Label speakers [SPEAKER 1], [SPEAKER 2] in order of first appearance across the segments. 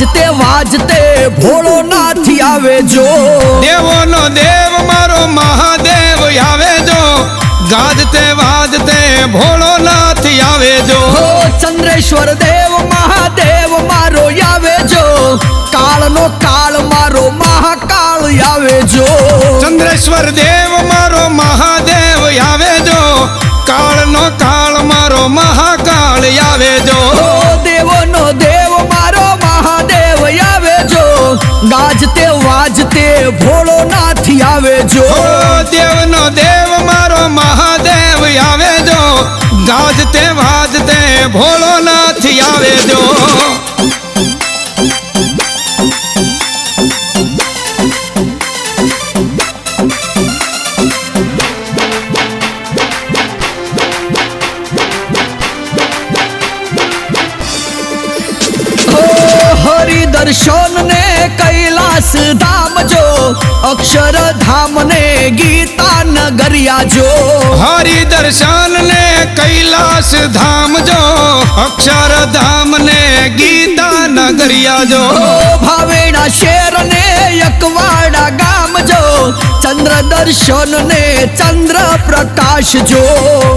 [SPEAKER 1] ગાજતે વાજતે ભોળો નાથી આવે જો.
[SPEAKER 2] દેવોનો દેવ મારો મહાદેવ આવે જો. ગાજતે વાજતે ભોળોનાથ આવે જો.
[SPEAKER 1] ચંદ્રેશ્વર દેવ મહાદેવ મારો આવે જો. કાળનો કાળ મારો મહાકાળ આવે જો.
[SPEAKER 2] ચંદ્રેશ્વર દેવ મારો મહાદેવ આવે જો. કાળનો કાળ મારો મહાકાળ આવે જો.
[SPEAKER 1] ગાજતે વાજતે ભોળો નાથી આવે જો
[SPEAKER 2] દેવ દેવનો દેવ, મારો મહાદેવ આવે જો ગાજતે વાજતે ભોળોનાથ આવે
[SPEAKER 1] દર્શન ને કૈલાસ ધામ જો અક્ષર ધામ ને ગીતા નગરિયા જો.
[SPEAKER 2] હરિ દર્શન ને કૈલાસ ધામ જો અક્ષર ધામ ને ગીતા નગરિયા જો.
[SPEAKER 1] ભાવેડા શેર ને યકવાડા ગામ જો ચંદ્ર દર્શન ને ચંદ્ર પ્રકાશ જો.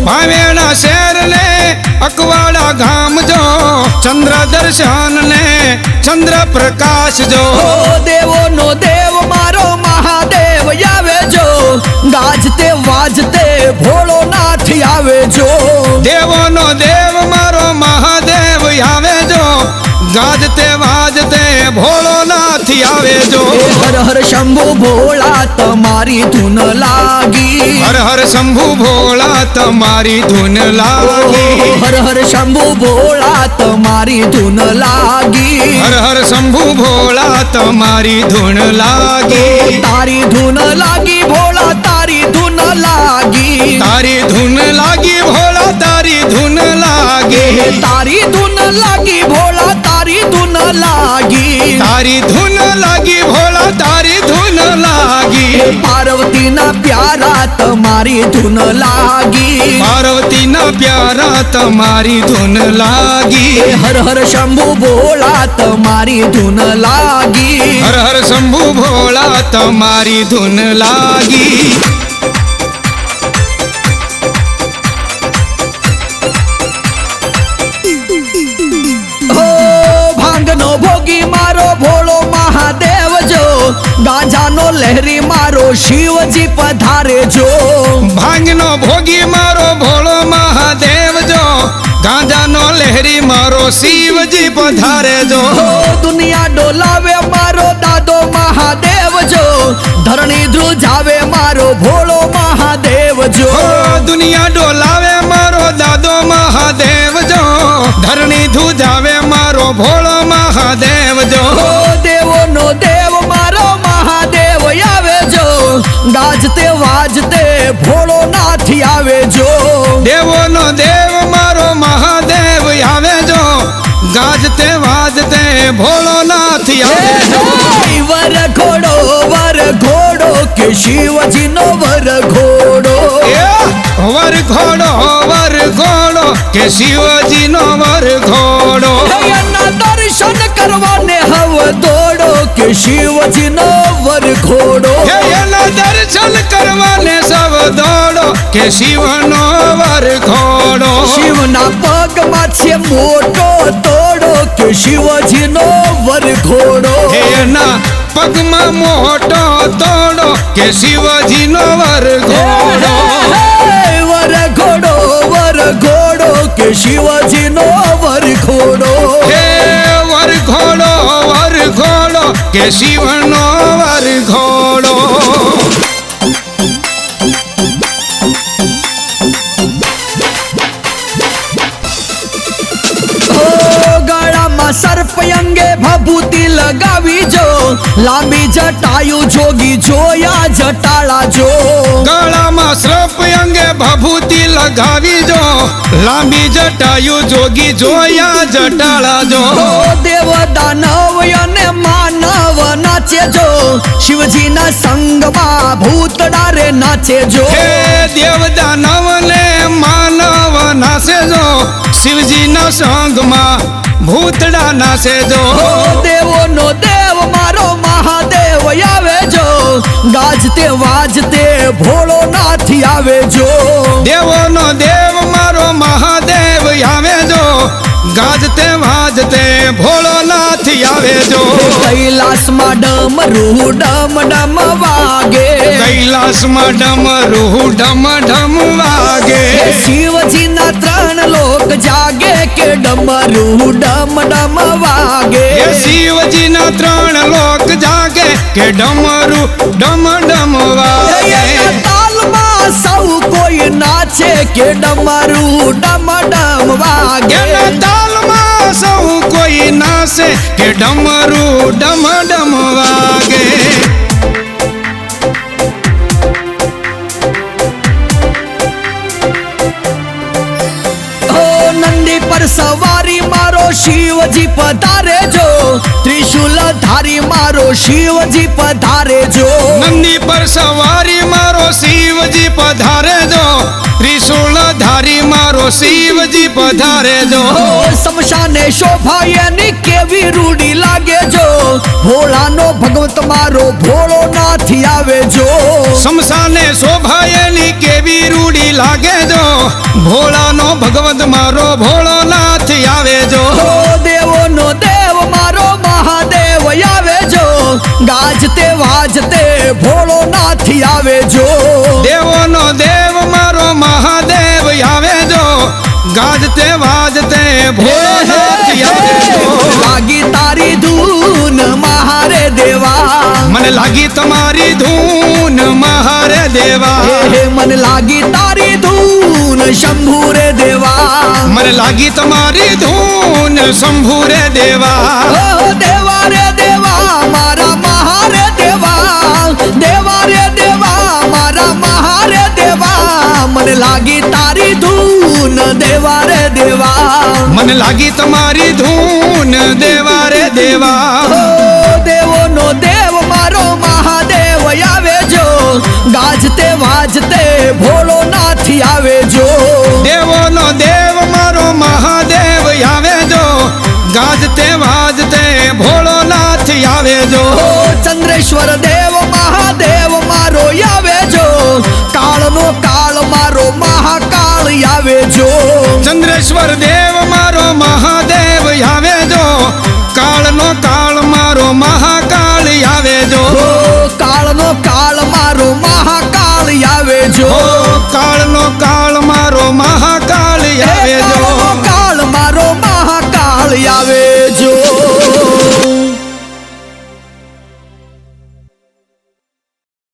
[SPEAKER 2] ભાવેણા શહેર ને અકવાડા ગામ જો ચંદ્ર દર્શન ને ચંદ્ર પ્રકાશ જો.
[SPEAKER 1] દેવો નો દેવ મારો મહાદેવ આવે જો. ગાજતે વાજતે ભોળો નાથ આવે જો.
[SPEAKER 2] દેવો નો દેવ મારો મહાદેવ આવે જો. ગાજતે વાજતે ભોળોનાથ આવે જો.
[SPEAKER 1] હર હર શંભુ ભોળા તમારી ધૂન લાગી.
[SPEAKER 2] હર હર શંભુ ભોળા તમારી ધૂન લાગી.
[SPEAKER 1] હર હર શંભુ ભોળા તમારી ધૂન લાગી.
[SPEAKER 2] હર હર શંભુ ભોળા તમારી ધૂન લાગી.
[SPEAKER 1] તારી ધૂન ના પ્યારા તમારી ધૂન લાગી.
[SPEAKER 2] પાર્વતીના પ્યારા તમારી ધૂન લાગી.
[SPEAKER 1] હર હર શંભુ ભોળા તમારી ધૂન લાગી.
[SPEAKER 2] હર હર શંભુ ભોળા તમારી ધૂન લાગી.
[SPEAKER 1] ગાંજાનો લહેરી મારો શિવજી પધારે જો.
[SPEAKER 2] ભાંગનો ભોગી મારો ભોળો મહાદેવ જો. ગાંજાનો લહેરી મારો શિવજી પધારે જો.
[SPEAKER 1] દુનિયા ડોલાવે મારો દાદો મહાદેવ જો. ધરણી ધ્રુજાવે મારો ભોળો મહાદેવ જો.
[SPEAKER 2] દુનિયા ડોલાવે મારો દાદો મહાદેવ જો. ધરણી ધ્રુજાવે મારો ભોળો
[SPEAKER 1] ગાજતે વાજતે ભોળો નાથી આવે જો.
[SPEAKER 2] દેવોનો દેવ મારો મહાદેવ આવે જો. ગાજતે વાજતે ભોળોનાથ આવે જો
[SPEAKER 1] વર ઘોડો વર ઘોડો કે શિવજી નો વર ઘોડો.
[SPEAKER 2] વર ઘોડો વર ઘોડો કે શિવજીનો વર ઘોડો.
[SPEAKER 1] દર્શન કરવાને હવ દોડો કે શિવજી નો વર ઘોડો.
[SPEAKER 2] એના કે શિવનો વરઘોડો
[SPEAKER 1] શિવના પગમાં છે મોટો તોડો કે શિવજીનો વરઘોડો વર
[SPEAKER 2] એના પગમાં મોટો તોડો કે શિવજીનો વર વરઘોડો
[SPEAKER 1] હે, વર ઘોડો વર ઘોડો કે શિવજીનો વરઘોડો વર ઘોડો
[SPEAKER 2] હે વર ઘોડો કે શિવનો
[SPEAKER 1] લગાવી જો. લાંબી જટાયું જોગી જોયા જટાળા જો.
[SPEAKER 2] ગળામાં શ્રપ અંગે ભભૂતિ લગાવી જો. લાંબી જટાયું જોગી જોયા જટાળા જો.
[SPEAKER 1] દેવ દાનવ અને માનવ નાચે જો. શિવજીના સંગમાં ભૂતડા રે નાચે જો.
[SPEAKER 2] દેવ દાનવ ને માનવ નાચે શિવજીના સંગમાં ભૂતડા નાસે જો
[SPEAKER 1] ઓ દેવોનો દેવ મારો મહાદેવ આવે જો. ગાજતે વાજતે ભોળો નાથી આવે જો.
[SPEAKER 2] દેવોનો દેવ મારો મહાદેવ આવે જો. ગાજતે વાજતે ભોળોનાથ આવે જો.
[SPEAKER 1] કૈલાસમાં ડમરું ડમ ડમ વાગે.
[SPEAKER 2] કૈલાસમાં ડમરું ઢમ ઢમ વાગે.
[SPEAKER 1] શિવજીના ત્રણ લોક જાગે કે ડમરું ડમ ડમ વાગે.
[SPEAKER 2] એ શિવજીના ત્રણ લોક જાગે કે ડમરું ડમ ડમ વાગે.
[SPEAKER 1] એના સૌ કોઈ નાચે કે ડમરું ડમ ડમ વાગે
[SPEAKER 2] તાલમાં સૌ કોઈ નાચે કે ડમરું ડમ ડમ વાગે.
[SPEAKER 1] સવારી મારો શિવજી પધારે જો. ત્રિશુલ ધારી મારો શિવજી પધારે જો.
[SPEAKER 2] નંદી પર સવારી મારો શિવજી પધારે જો. ત્રિશુલ ધારી મારો શિવજી પધારે જો.
[SPEAKER 1] સમશાને શમશાને શોભાયની કેવી રૂડી લાગે જો. ભોળાનો ભગવત મારો ભોળો નાથી આવે જો.
[SPEAKER 2] શમશાને શોભાયેલી કેવી રૂડી લાગે જો. ભોળાનો ભગવત મારો ભોળોનાથ આવે જો
[SPEAKER 1] દેવો નો દેવ મારો મહાદેવ આવે જો ગાજતે વાજતે ભોળો નાથી આવે જો
[SPEAKER 2] દેવોનો દેવ મારો મહાદેવ આવે જો ગાજતે વાજતે ભોળોનાથ આવે જો
[SPEAKER 1] લાગી તારી ધૂન મહારે દેવા.
[SPEAKER 2] મને લાગી તમારી ધૂન મહારે દેવા.
[SPEAKER 1] મને લાગી તારી ધૂન શંભુ રે દેવા
[SPEAKER 2] મને લાગી તમારી ધૂન શંભુ રે દેવા
[SPEAKER 1] ઓ દેવા રે દેવા મારા મહારે દેવા દેવા રે દેવા મારા મહારે દેવા મને લાગી તારી ધૂન દેવા રે દેવા
[SPEAKER 2] મને લાગી તમારી
[SPEAKER 1] ચંદ્રેશ્વર દેવ મહાદેવ મારો આવે જો. કાળનો કાળ મારો મહાકાળ આવે જો.
[SPEAKER 2] ચંદ્રેશ્વર દેવ